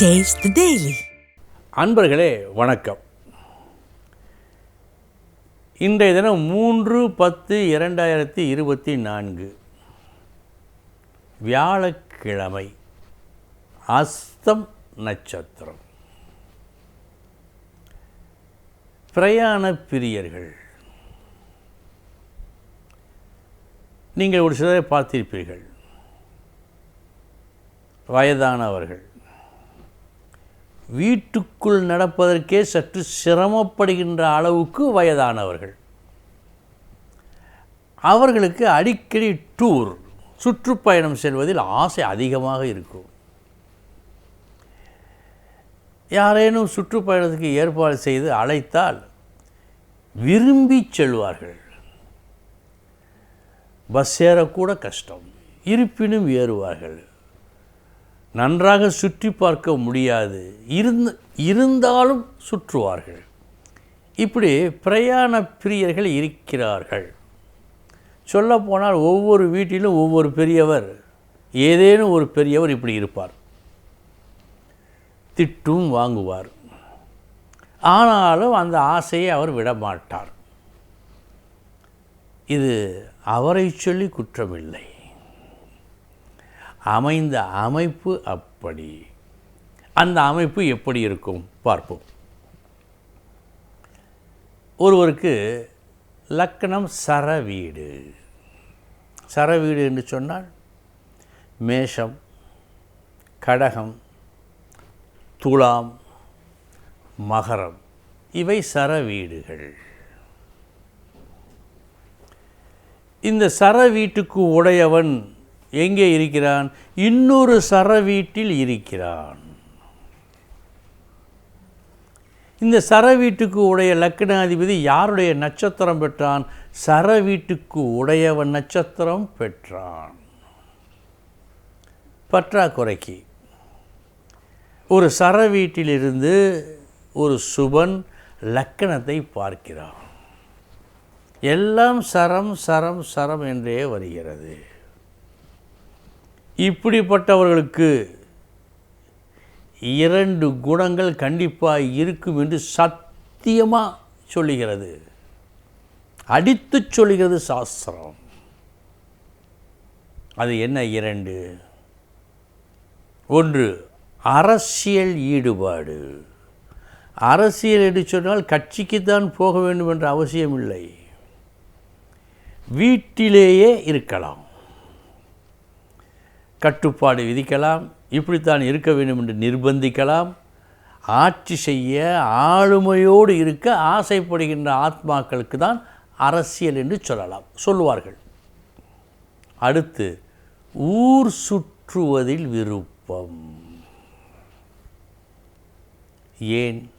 Taste daily அன்பர்களே வணக்கம். இன்றைய தினம் மூன்று பத்து இரண்டாயிரத்தி இருபத்தி நான்கு. வியாழக்கிழமை அஸ்தம் நட்சத்திரம். பிரயாண பிரியர்கள் நீங்கள் ஒரு சிலரை பார்த்திருப்பீர்கள். வயதானவர்கள் வீட்டுக்குள் நடப்பதற்கே சற்று சிரமப்படுகின்ற அளவுக்கு வயதானவர்கள். அவர்களுக்கு அடிக்கடி டூர் சுற்றுப்பயணம் செல்வதில் ஆசை அதிகமாக இருக்கும். யாரேனும் சுற்றுப்பயணத்துக்கு ஏற்பாடு செய்து அழைத்தால் விரும்பி செல்வார்கள். பஸ் ஏறக்கூட கஷ்டம் இருப்பினும் ஏறுவார்கள். நன்றாக சுற்றி பார்க்க முடியாது. இருந்து இருந்தாலும் சுற்றுவார்கள். இப்படி பிரயாண பிரியர்கள் இருக்கிறார்கள். சொல்லப்போனால் ஒவ்வொரு வீட்டிலும் ஒவ்வொரு பெரியவர் ஏதேனும் ஒரு பெரியவர் இப்படி இருப்பார். திட்டும் வாங்குவார். ஆனாலும் அந்த ஆசையை அவர் விடமாட்டார். இது அவரை சொல்லி குற்றமில்லை. அமைந்த அமைப்பு அப்படி. அந்த அமைப்பு எப்படி இருக்கும்? பார்ப்போம். ஒருவருக்கு லக்கணம் சரவீடு சரவீடு என்று சொன்னால் மேஷம் கடகம் துலாம் மகரம். இவை சரவீடுகள் இந்த சர வீட்டுக்கு உடையவன் எங்கே இருக்கிறான்? இன்னொரு சர வீட்டில் இருக்கிறான். இந்த சர வீட்டுக்கு உடைய லக்னாதிபதி யாருடைய நட்சத்திரம் பெற்றான்? சர வீட்டுக்கு உடையவன் நட்சத்திரம் பெற்றான். பற்றாக்குறைக்கு. ஒரு சர வீட்டிலிருந்து ஒரு சுபன் லக்கணத்தை பார்க்கிறான். எல்லாம் சரம் சரம் சரம் என்றே வருகிறது. இப்படிப்பட்டவர்களுக்கு இரண்டு குணங்கள் கண்டிப்பாக இருக்கும் என்று சத்தியமாக சொல்லுகிறது. அடித்து சொல்லுகிறது சாஸ்திரம். அது என்ன இரண்டு? ஒன்று அரசியல் ஈடுபாடு. அரசியல் என்று சொன்னால் கட்சிக்கு தான் போக வேண்டும் என்ற அவசியம் இல்லை வீட்டிலேயே இருக்கலாம். கட்டுப்பாடு விதிக்கலாம் இப்படித்தான் இருக்க வேண்டும் என்று நிர்பந்திக்கலாம். ஆட்சி செய்ய ஆளுமையோடு இருக்க ஆசைப்படுகின்ற ஆத்மாக்களுக்கு தான் அரசியல் என்று சொல்லலாம். சொல்லுவார்கள். அடுத்து ஊர் சுற்றுவதில் விருப்பம். ஏன்?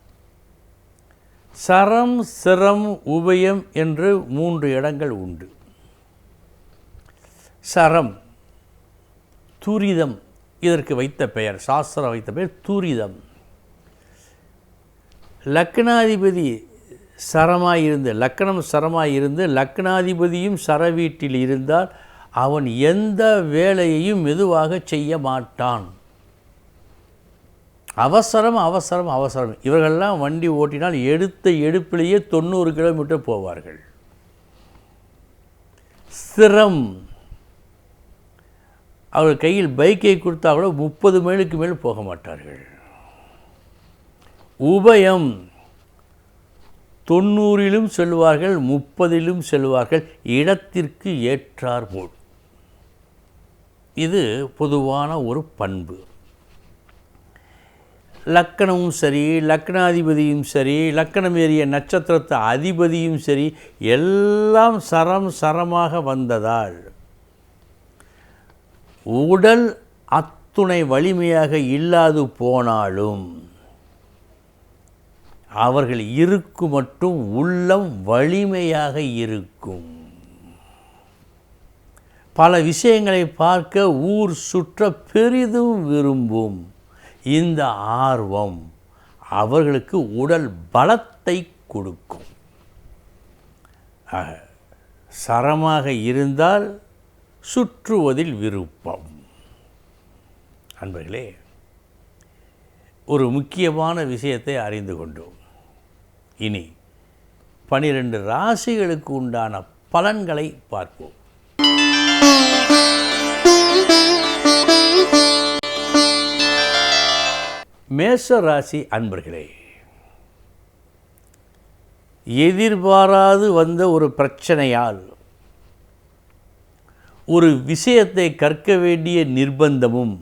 சரம் சிரம் உபயம் என்று மூன்று இடங்கள் உண்டு. சரம் துரிதம். இதற்கு வைத்த பெயர் சாஸ்திரம் வைத்த பெயர் துரிதம். லக்னாதிபதி சரமாக இருந்து லக்னம் லக்கணம் சரமாயிருந்து லக்னாதிபதியும் சர வீட்டில் இருந்தால் அவன் எந்த வேலையையும் மெதுவாக செய்ய மாட்டான். அவசரம் அவசரம் அவசரம். இவர்கள்லாம் வண்டி ஓட்டினால் எடுத்த எடுப்பிலேயே தொண்ணூறு கிலோமீட்டர் போவார்கள். ஸ்திரம் அவர் கையில் பைக்கை கொடுத்தா கூட முப்பது மைலுக்கு மேல் போக மாட்டார்கள். உபயம். தொண்ணூறிலும் செல்வார்கள் முப்பதிலும் செல்வார்கள் இடத்திற்கு ஏற்றார் போல். இது பொதுவான ஒரு பண்பு. லக்கணமும் சரி லக்னாதிபதியும் சரி லக்கணம் ஏறிய நட்சத்திரத்து அதிபதியும் சரி எல்லாம் சரம் சரமாக வந்ததால் உடல் அத்துணை வலிமையாக இல்லாது போனாலும் அவர்கள் இருக்கு மட்டும் உள்ளம் வலிமையாக இருக்கும். பல விஷயங்களை பார்க்க ஊர் சுற்ற பெரிதும் விரும்பும். இந்த ஆர்வம் அவர்களுக்கு உடல் பலத்தை கொடுக்கும். சரமாக இருந்தால் சுற்றுவதில் விருப்பம். அன்பர்களே ஒரு முக்கியமான விஷயத்தை அறிந்து கொண்டோம். இனி பனிரெண்டு ராசிகளுக்கு உண்டான பலன்களை பார்ப்போம். மேச ராசி அன்பர்களே எதிர்பாராது வந்த ஒரு பிரச்சனையால் ஒரு விஷயத்தை கற்க வேண்டிய நிர்பந்தமும்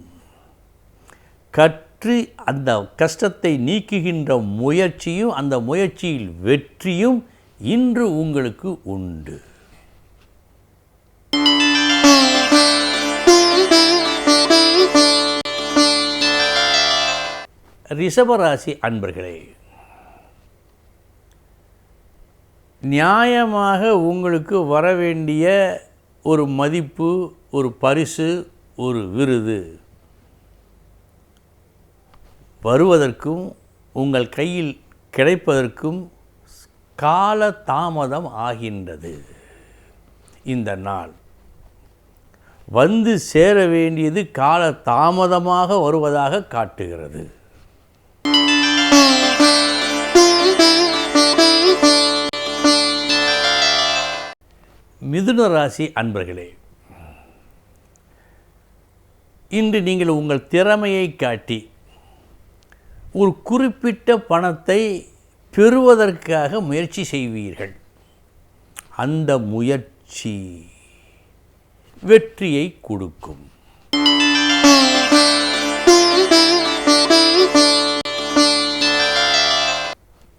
கற்று அந்த கஷ்டத்தை நீக்குகின்ற முயற்சியும் அந்த முயற்சியில் வெற்றியும் இன்று உங்களுக்கு உண்டு. ரிஷபராசி அன்பர்களே நியாயமாக உங்களுக்கு வர வேண்டிய ஒரு மதிப்பு ஒரு பரிசு ஒரு விருது. வருவதற்கும் உங்கள் கையில் கிடைப்பதற்கும் கால தாமதம் ஆகின்றது. இந்த நாள். வந்து சேர வேண்டியது கால தாமதமாக வருவதாக காட்டுகிறது. மிதுன ராசி அன்பர்களே இன்று நீங்கள் உங்கள் திறமையை காட்டி ஒரு குறிப்பிட்ட பணத்தை பெறுவதற்காக முயற்சி செய்வீர்கள். அந்த முயற்சி வெற்றியை கொடுக்கும்.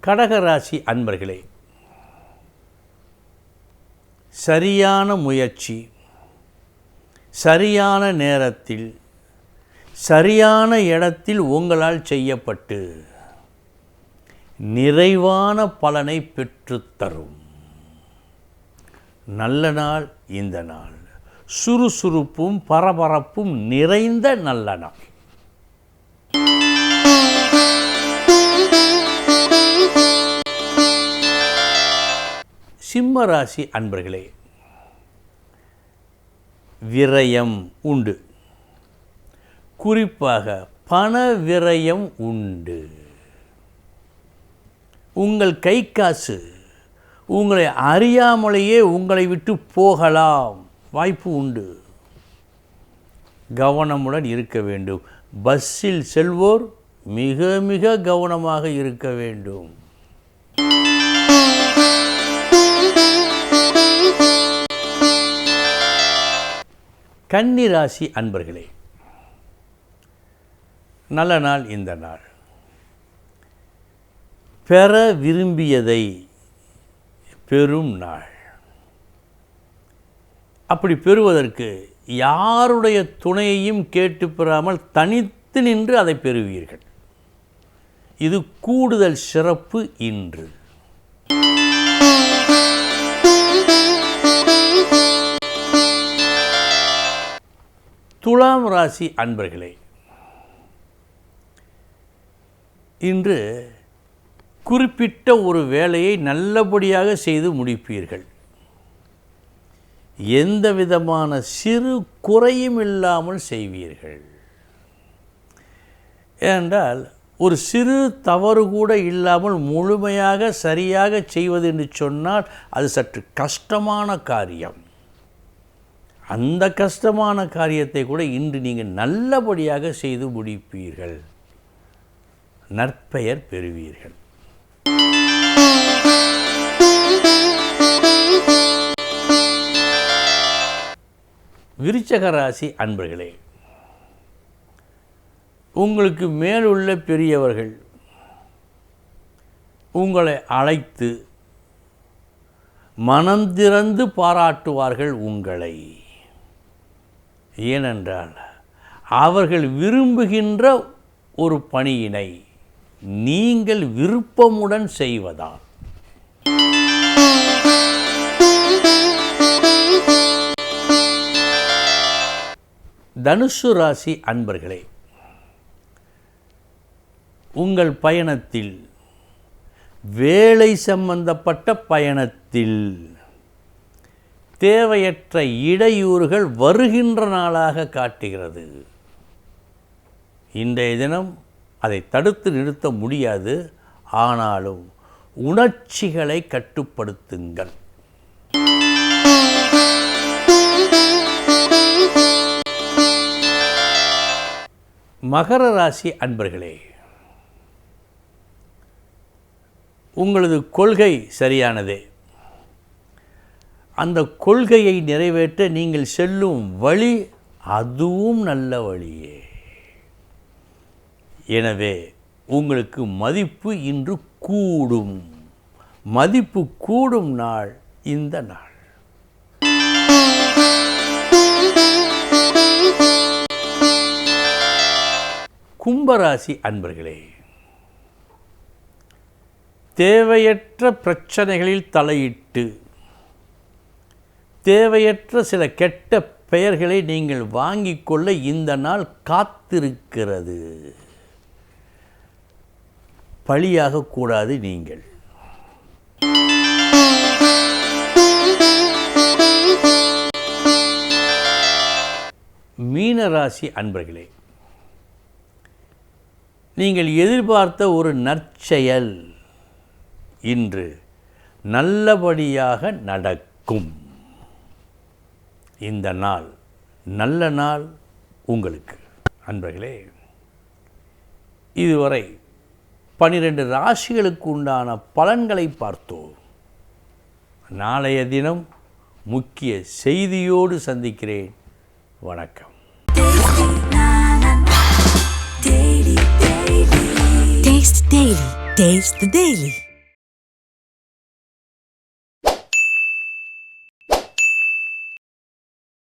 கடகராசி அன்பர்களே சரியான முயற்சி சரியான நேரத்தில் சரியான இடத்தில் உங்களால் செய்யப்பட்டு நிறைவான பலனை பெற்றுத்தரும் நல்ல நாள் இந்த நாள். சுறுசுறுப்பும் பரபரப்பும் நிறைந்த நல்ல நாள். சிம்ம ராசி அன்பர்களே விரயம் உண்டு. குறிப்பாக பண விரயம் உண்டு. உங்கள் கை காசு உங்களை அறியாமலேயே உங்களை விட்டு போகலாம் வாய்ப்பு உண்டு. கவனமுடன் இருக்க வேண்டும். பஸ்ஸில் செல்வோர் மிக மிக கவனமாக இருக்க வேண்டும். கன்னிராசி அன்பர்களே நல்ல நாள் இந்த நாள். பெற விரும்பியதை பெறும் நாள். அப்படி பெறுவதற்கு யாருடைய துணையையும் கேட்டு பெறாமல் தனித்து நின்று அதை பெறுவீர்கள். இது கூடுதல் சிறப்பு இன்று. துலாம் ராசி அன்பர்களே இன்று குறிப்பிட்ட ஒரு வேலையை நல்லபடியாக செய்து முடிப்பீர்கள். எந்த விதமான சிறு குறையும் இல்லாமல் செய்வீர்கள். ஏனென்றால் ஒரு சிறு தவறு கூட இல்லாமல் முழுமையாக சரியாக செய்வது என்று சொன்னால் அது சற்று கஷ்டமான காரியம். அந்த கஷ்டமான காரியத்தை கூட இன்று நீங்கள் நல்லபடியாக செய்து முடிப்பீர்கள். நற்பெயர் பெறுவீர்கள். விருச்சக ராசி அன்பர்களே உங்களுக்கு மேலுள்ள பெரியவர்கள் உங்களை அழைத்து மனம் திறந்து பாராட்டுவார்கள் உங்களை. ஏனென்றால் அவர்கள் விரும்புகின்ற ஒரு பணியினை நீங்கள் விருப்பமுடன் செய்வதால். தனுசு ராசி அன்பர்களே உங்கள் பயணத்தில் வேலை சம்பந்தப்பட்ட பயணத்தில் தேவையற்ற இடையூறுகள் வருகின்ற நாளாக காட்டுகிறது. இன்றைய தினம் அதை தடுத்து நிறுத்த முடியாது. ஆனாலும் உணர்ச்சிகளை கட்டுப்படுத்துங்கள். மகர ராசி அன்பர்களே உங்களது கொள்கை சரியானதே. அந்த கொள்கையை நிறைவேற்ற நீங்கள் செல்லும் வழி அதுவும் நல்ல வழியே. எனவே உங்களுக்கு மதிப்பு இன்று கூடும். மதிப்பு கூடும் நாள் இந்த நாள். கும்பராசி அன்பர்களே தேவையற்ற பிரச்சனைகளில் தலையிட்டு தேவையற்ற சில கெட்ட பெயர்களை நீங்கள் வாங்கிக் கொள்ள இந்த நாள் காத்திருக்கிறது. பழியாகக்கூடாது நீங்கள். மீனராசி அன்பர்களே நீங்கள் எதிர்பார்த்த ஒரு நற்செயல் இன்று நல்லபடியாக நடக்கும். இந்த நாள் நல்ல நாள் உங்களுக்கு அன்பர்களே இதுவரை பனிரெண்டு ராசிகளுக்கு உண்டான பலன்களை பார்த்தோம் நாளைய தினம் முக்கிய செய்தியோடு சந்திக்கிறேன் வணக்கம் Taste Daily. Taste the Daily.